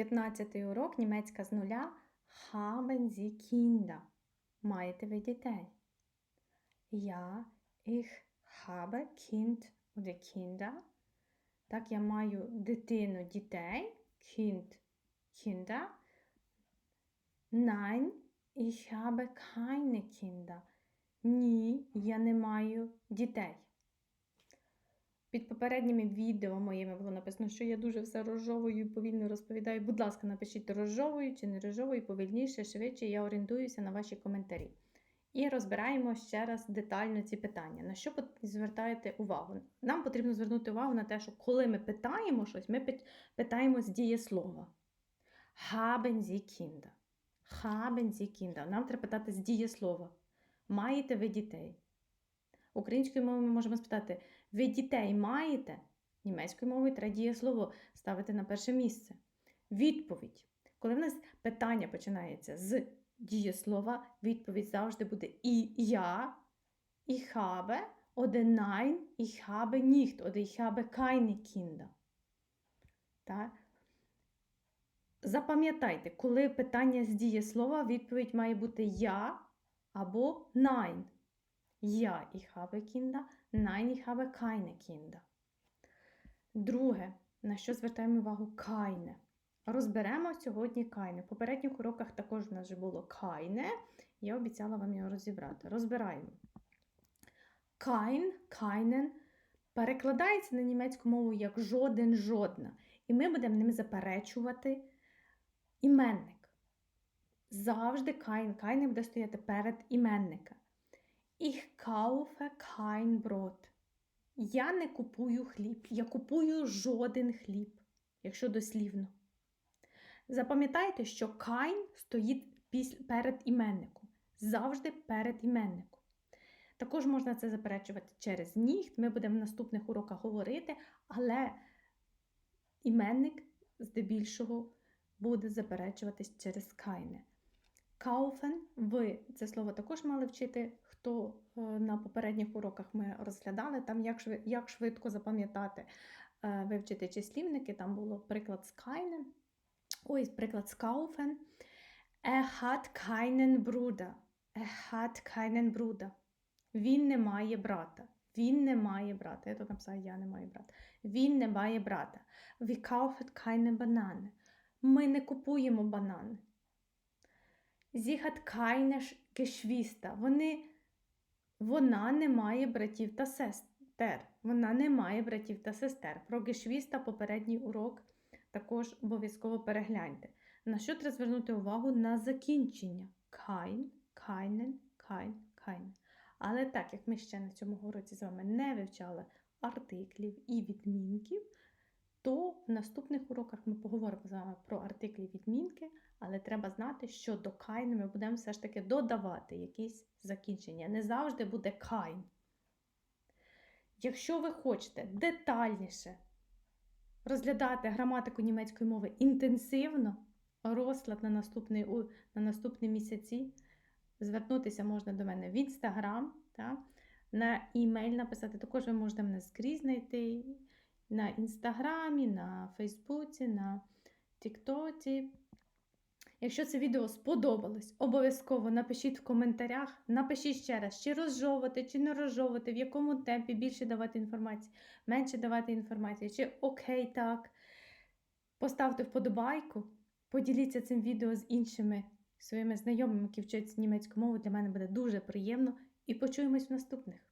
15 урок німецька з нуля. Haben Sie Kinder? Маєте ви дітей? Ja, ich habe Kind oder Kinder. Так, я маю дитину, дітей. Kind, Kinder. Nein, ich habe keine Kinder. Ні, я не маю дітей. Під попередніми відео моїми було написано, що я дуже все розжовую і повільно розповідаю. Будь ласка, напишіть розжовую чи не розжовую, повільніше, швидше. Я орієнтуюся на ваші коментарі. І розбираємо ще раз детально ці питання. На що звертаєте увагу? Нам потрібно звернути увагу на те, що коли ми питаємо щось, ми питаємо з дієслова. Haben Sie Kinder? Haben Sie Kinder? Нам треба питати з дієслова. Маєте ви дітей? Українською мовою ми можемо спитати: ви дітей маєте? Німецькою мовою треба дієслово ставити на перше місце. Відповідь. Коли в нас питання починається з дієслова, відповідь завжди буде і я, oder nein, ich habe nicht, oder ich habe keine Kinder. Так? Запам'ятайте, коли питання з дієслова, відповідь має бути я або nein. Ja, ich habe Kinder. Nein, ich habe keine Kinder. Друге, на що звертаємо увагу keine. Розберемо сьогодні кайне. В попередніх уроках також в нас вже було кайне. Я обіцяла вам його розібрати. Розбираємо. Kein, keinen перекладається на німецьку мову як жоден, жодна. І ми будемо ним заперечувати іменник. Завжди kein, kein буде стояти перед іменника. Ich kaufe kein Brot. Я не купую хліб. Я купую жоден хліб, якщо дослівно. Запам'ятайте, що kein стоїть перед іменником. Завжди перед іменником. Також можна це заперечувати через ніхт. Ми будемо в наступних уроках говорити, але іменник здебільшого буде заперечуватись через кайне. Кауфен, ви це слово також мали вчити, хто е, на попередніх уроках ми розглядали, там як, як швидко запам'ятати, е, вивчити числівники, там було приклад з кайне, ой, приклад з кауфен. Er hat keinen Bruder. Er hat. Він не має брата. Він не має брата. Я тут написала, я не маю брата. Він не має брата. Wir kaufen keine Banane. Ми не купуємо банани. Sie hat Geschwister. Вони, вона не має братів та сестер. Вона не має братів та сестер. Про Geschwister попередній урок також обов'язково перегляньте. На що треба звернути увагу на закінчення? Kein, keinen, kein, keine. Але так як ми ще на цьому уроці з вами не вивчали артиклів і відмінків, то в наступних уроках ми поговоримо з вами про артиклі відмінки, але треба знати, що до кайн ми будемо все ж таки додавати якісь закінчення. Не завжди буде кайн. Якщо ви хочете детальніше розглядати граматику німецької мови інтенсивно, розклад на наступний, на наступні місяці, звернутися можна до мене в інстаграм, та, на імейль написати. Також ви можете мене скрізь знайти на інстаграмі, на Фейсбуці, на Тіктоці. Якщо це відео сподобалось, обов'язково напишіть в коментарях, напишіть ще раз, чи розжовувати, чи не розжовувати, в якому темпі більше давати інформації, менше давати інформації, чи окей так. Поставте вподобайку, поділіться цим відео з іншими своїми знайомими, які вчать німецьку мову. Для мене буде дуже приємно. І почуємось в наступних.